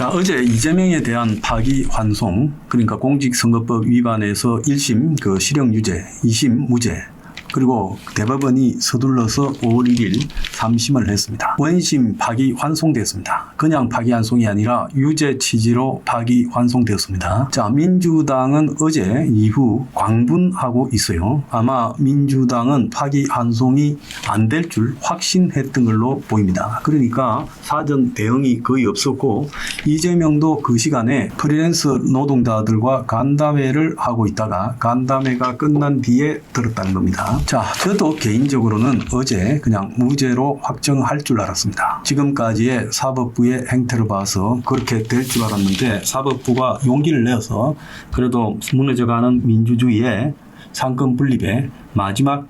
자, 어제 이재명에 대한 파기환송, 그러니까 공직선거법 위반에서 1심 그 실형 유죄, 2심 무죄, 그리고 대법원이 서둘러서 5월 1일 3심을 했습니다. 원심 파기 환송됐습니다. 그냥 파기 환송이 아니라 유죄 취지로 파기 환송되었습니다. 자, 민주당은 어제 이후 광분하고 있어요. 아마 민주당은 파기 환송이 안 될 줄 확신했던 걸로 보입니다. 그러니까 사전 대응이 거의 없었고 이재명도 그 시간에 프리랜서 노동자들과 간담회를 하고 있다가 간담회가 끝난 뒤에 들었다는 겁니다. 자, 저도 개인적으로는 어제 그냥 무죄로 확정할 줄 알았습니다. 지금까지의 사법부의 행태를 봐서 그렇게 될 줄 알았는데 사법부가 용기를 내어서 그래도 무너져가는 민주주의의 상권 분립의 마지막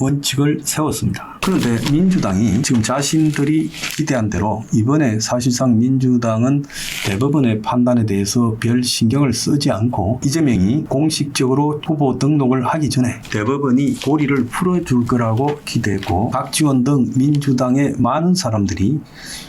원칙을 세웠습니다. 그런데 민주당이 지금 자신들이 기대한 대로 이번에 사실상 민주당은 대법원의 판단에 대해서 별 신경을 쓰지 않고 이재명이 공식적으로 후보 등록을 하기 전에 대법원이 고리를 풀어줄 거라고 기대했고 박지원 등 민주당의 많은 사람들이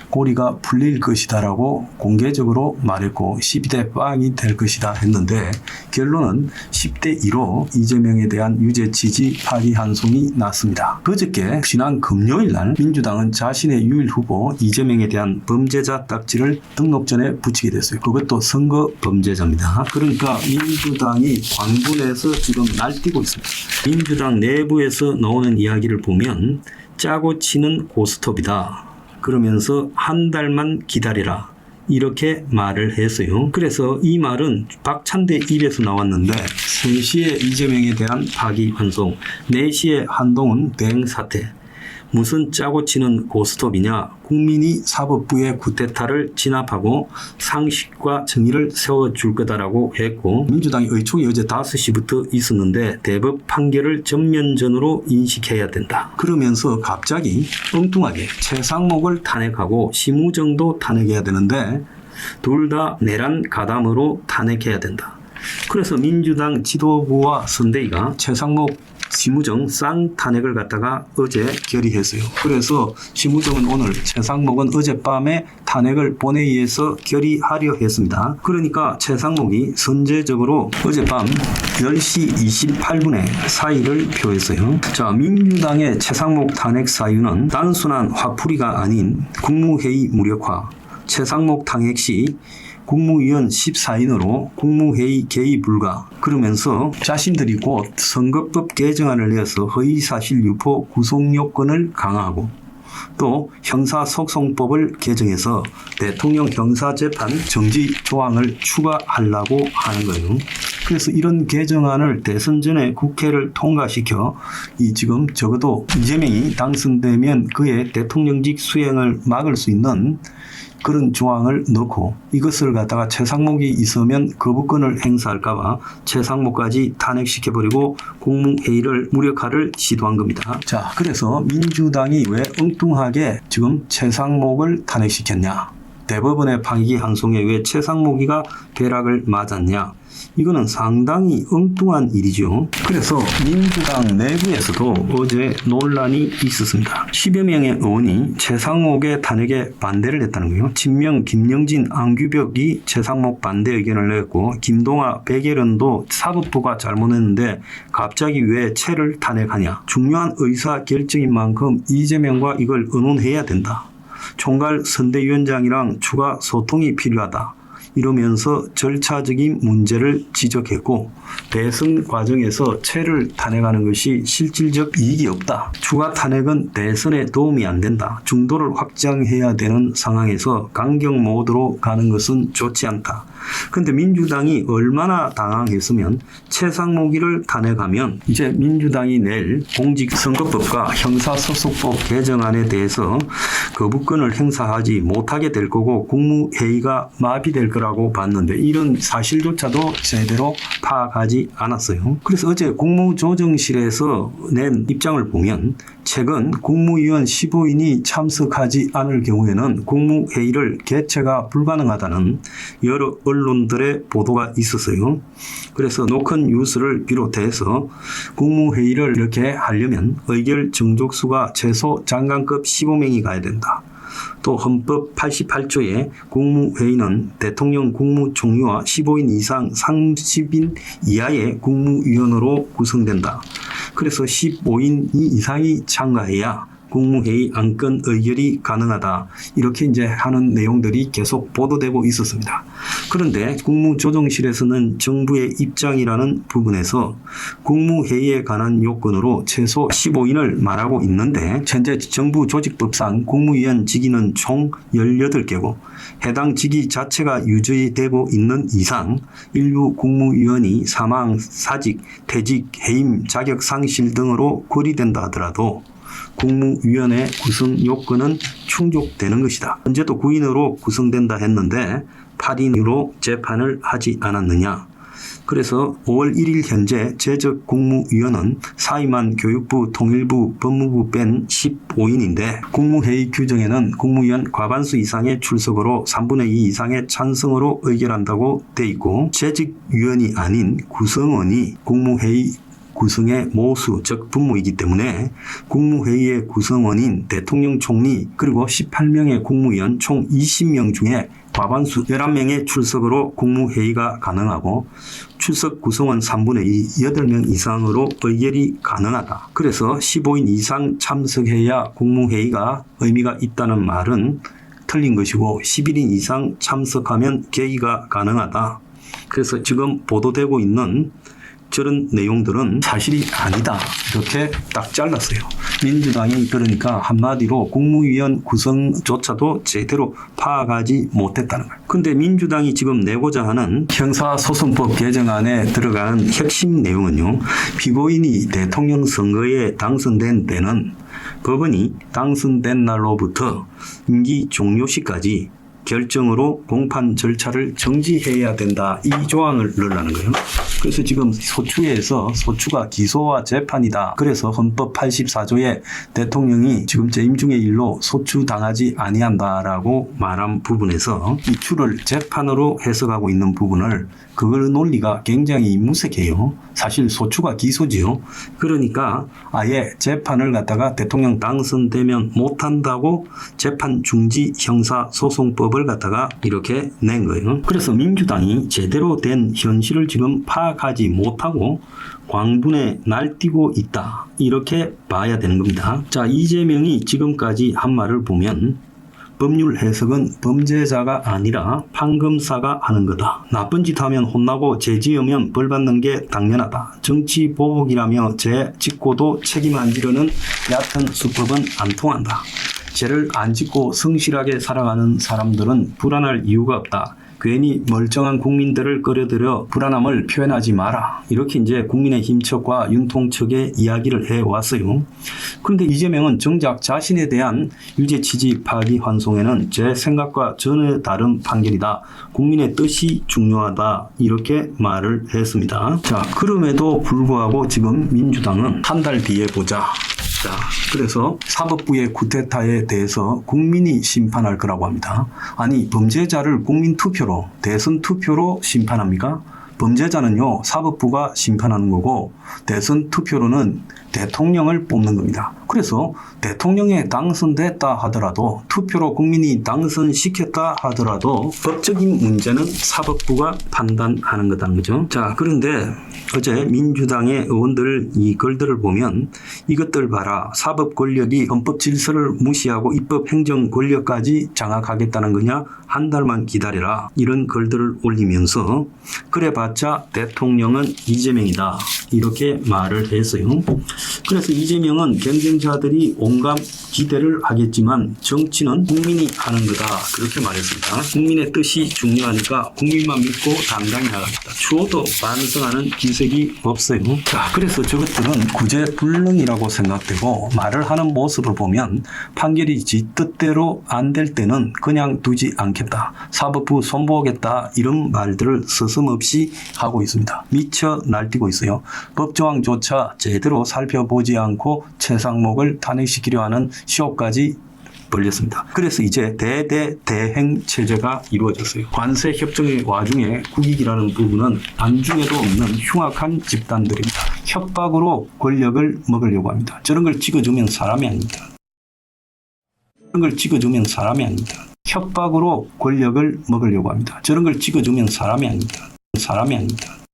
고리가 풀릴 것이다라고 공개적으로 말했고 12대 빵이 될 것이다 했는데 결론은 10대 2로 이재명에 대한 유죄 취지 파기 환송이 났습니다. 그저께 지난 금요일 날 민주당은 자신의 유일 후보 이재명에 대한 범죄자 딱지를 등록 전에 붙이게 됐어요. 그것도 선거 범죄자입니다. 그러니까 민주당이 광분해서 지금 날뛰고 있습니다. 민주당 내부에서 나오는 이야기를 보면 짜고 치는 고스톱이다. 그러면서 한 달만 기다리라. 이렇게 말을 했어요. 그래서 이 말은 박찬대 입에서 나왔는데 3시에 이재명에 대한 파기환송, 4시에 한동훈 대행 사태. 무슨 짜고 치는 고스톱이냐? 국민이 사법부의 구테타를 진압하고 상식과 정의를 세워줄 거다라고 했고 민주당이 의총이 어제 5시부터 있었는데 대법 판결을 전면전으로 인식해야 된다. 그러면서 갑자기 엉뚱하게 최상목을 탄핵하고 심우정도 탄핵해야 되는데 둘 다 내란 가담으로 탄핵해야 된다. 그래서 민주당 지도부와 선대위가 최상목 심우정 쌍 탄핵을 갖다가 어제 결의했어요. 그래서 심우정은 오늘 최상목은 어젯밤에 탄핵을 본회의에서 결의하려 했습니다. 그러니까 최상목이 선제적으로 어젯밤 10시 28분에 사의를 표했어요. 자, 민주당의 최상목 탄핵 사유는 단순한 화풀이가 아닌 국무회의 무력화, 최상목 탄핵 시 국무위원 14인으로 국무회의 개의 불가 그러면서 자신들이 곧 선거법 개정안을 내서 허위사실 유포 구속요건을 강화하고 또 형사소송법을 개정해서 대통령 형사재판 정지 조항을 추가하려고 하는 거예요. 그래서 이런 개정안을 대선 전에 국회를 통과시켜 이 지금 적어도 이재명이 당선되면 그의 대통령직 수행을 막을 수 있는 그런 조항을 넣고 이것을 갖다가 최상목이 있으면 거부권을 행사할까봐 최상목까지 탄핵시켜버리고 국무회의를 무력화를 시도한 겁니다. 자, 그래서 민주당이 왜 엉뚱하게 지금 최상목을 탄핵시켰냐? 대법원의 파기 항송에 왜 최상목이가 벼락을 맞았냐? 이거는 상당히 엉뚱한 일이죠. 그래서 민주당 내부에서도 어제 논란이 있었습니다. 10여 명의 의원이 최상목의 탄핵에 반대를 했다는 거예요. 진명, 김영진, 안규벽이 최상목 반대 의견을 냈고 김동아, 백예련도 사법부가 잘못했는데 갑자기 왜 채를 탄핵하냐. 중요한 의사 결정인 만큼 이재명과 이걸 의논해야 된다. 총괄 선대위원장이랑 추가 소통이 필요하다. 이러면서 절차적인 문제를 지적했고 대선 과정에서 채를 탄핵하는 것이 실질적 이익이 없다. 추가 탄핵은 대선에 도움이 안 된다. 중도를 확장해야 되는 상황에서 강경 모드로 가는 것은 좋지 않다. 근데 민주당이 얼마나 당황했으면 최상목이를 탄핵하면 이제 민주당이 낼 공직선거법과 형사소송법 개정안에 대해서 거부권을 행사하지 못하게 될 거고 국무회의가 마비될 거라고 봤는데 이런 사실조차도 제대로 파악하지 않았어요. 그래서 어제 국무조정실에서 낸 입장을 보면 최근 국무위원 15인이 참석하지 않을 경우에는 국무회의를 개최가 불가능하다는 여러 언론들의 보도가 있었어요. 그래서 노큰 뉴스를 비롯해서 국무회의를 이렇게 하려면 의결 정족수가 최소 장관급 15명이 가야 된다. 또 헌법 88조에 국무회의는 대통령 국무총리와 15인 이상 30인 이하의 국무위원으로 구성된다. 그래서 15인 이상이 참가해야 국무회의 안건 의결이 가능하다. 이렇게 이제 하는 내용들이 계속 보도되고 있었습니다. 그런데 국무조정실에서는 정부의 입장이라는 부분에서 국무회의에 관한 요건으로 최소 15인을 말하고 있는데 현재 정부 조직법상 국무위원 직위는 총 18개고 해당 직위 자체가 유지되고 있는 이상 일부 국무위원이 사망, 사직, 퇴직, 해임, 자격 상실 등으로 고리된다 하더라도 국무위원회 구성 요건은 충족되는 것이다. 현재도 9인으로 구성된다 했는데 8인으로 재판을 하지 않았느냐. 그래서 5월 1일 현재 재적 국무위원은 사임한 교육부, 통일부, 법무부 뺀 15인인데 국무회의 규정에는 국무위원 과반수 이상의 출석으로 3분의 2 이상의 찬성으로 의결한다고 돼 있고 재직위원이 아닌 구성원이 국무회의 구성의 모수, 즉 분모이기 때문에 국무회의의 구성원인 대통령 총리 그리고 18명의 국무위원 총 20명 중에 과반수 11명의 출석으로 국무회의가 가능하고 출석 구성원 3분의 2, 8명 이상으로 의결이 가능하다. 그래서 15인 이상 참석해야 국무회의가 의미가 있다는 말은 틀린 것이고 11인 이상 참석하면 개의가 가능하다. 그래서 지금 보도되고 있는 저런 내용들은 사실이 아니다. 이렇게 딱 잘랐어요. 민주당이 그러니까 한마디로 국무위원 구성조차도 제대로 파악하지 못했다는 거예요. 근데 민주당이 지금 내고자 하는 형사소송법 개정안에 들어가는 핵심 내용은요. 피고인이 대통령 선거에 당선된 때는 법원이 당선된 날로부터 임기 종료 시까지 결정으로 공판 절차를 정지해야 된다. 이 조항을 넣으라는 거예요. 그래서 지금 소추에서 소추가 기소와 재판이다. 그래서 헌법 84조에 대통령이 지금 재임 중의 일로 소추당하지 아니한다라고 말한 부분에서 이 추를 재판으로 해석하고 있는 부분을 그걸 논리가 굉장히 무색해요. 사실 소추가 기소지요. 그러니까 아예 재판을 갖다가 대통령 당선되면 못한다고 재판 중지 형사 소송법 을 갖다가 이렇게 낸 거예요. 그래서 민주당이 제대로 된 현실을 지금 파악하지 못하고 광분에 날뛰고 있다. 이렇게 봐야 되는 겁니다. 자, 이재명이 지금까지 한 말을 보면 법률 해석은 범죄자가 아니라 판검사가 하는 거다. 나쁜 짓 하면 혼나고 죄 지으면 벌 받는 게 당연하다. 정치 보복이라며 죄 짓고도 책임 안 지려는 얕은 수법은 안 통한다. 죄를 안 짓고 성실하게 살아가는 사람들은 불안할 이유가 없다. 괜히 멀쩡한 국민들을 끌어들여 불안함을 표현하지 마라. 이렇게 이제 국민의힘 측과 윤통측에 이야기를 해 왔어요. 그런데 이재명은 정작 자신에 대한 유죄 취지 파기 환송에는 제 생각과 전혀 다른 판결이다. 국민의 뜻이 중요하다. 이렇게 말을 했습니다. 자, 그럼에도 불구하고 지금 민주당은 한 달 뒤에 보자. 자, 그래서 사법부의 쿠데타에 대해서 국민이 심판할 거라고 합니다. 아니, 범죄자를 국민 투표로, 대선 투표로 심판합니까? 범죄자는요, 사법부가 심판하는 거고, 대선 투표로는 대통령을 뽑는 겁니다. 그래서 대통령에 당선됐다 하더라도, 투표로 국민이 당선시켰다 하더라도, 법적인 문제는 사법부가 판단하는 거다는 거죠. 자, 그런데 어제 민주당의 의원들 이 글들을 보면 이것들 봐라. 사법 권력이 헌법 질서를 무시하고 입법 행정 권력까지 장악하겠다는 거냐? 한 달만 기다려라. 이런 글들을 올리면서 그래 봤자 대통령은 이재명이다. 이렇게 말을 했어요. 그래서 이재명은 경쟁자들이 온갖 기대를 하겠지만 정치는 국민이 하는 거다. 그렇게 말했습니다. 국민의 뜻이 중요하니까 국민만 믿고 당당히 나가겠다. 추호도 반성하는 기색이 없어요. 자, 그래서 저것들은 구제불능이라고 생각되고 말을 하는 모습을 보면 판결이 지 뜻대로 안 될 때는 그냥 두지 않겠다. 사법부 손보겠다. 이런 말들을 서슴없이 하고 있습니다. 미쳐 날뛰고 있어요. 법조항조차 제대로 살펴보지 않고 최상목을 탄핵시키려 하는 시효까지 벌렸습니다. 그래서 이제 대대 대행 체제가 이루어졌어요. 관세 협정의 와중에 국익이라는 부분은 안중에도 없는 흉악한 집단들입니다. 협박으로 권력을 먹으려고 합니다. 저런 걸 찍어주면 사람이 아닙니다. 그런 걸 찍어주면 사람이 아닙니다. 협박으로 권력을 먹으려고 합니다. 저런 걸 찍어주면 사람이 아닙니다. 사람이 아닙니다.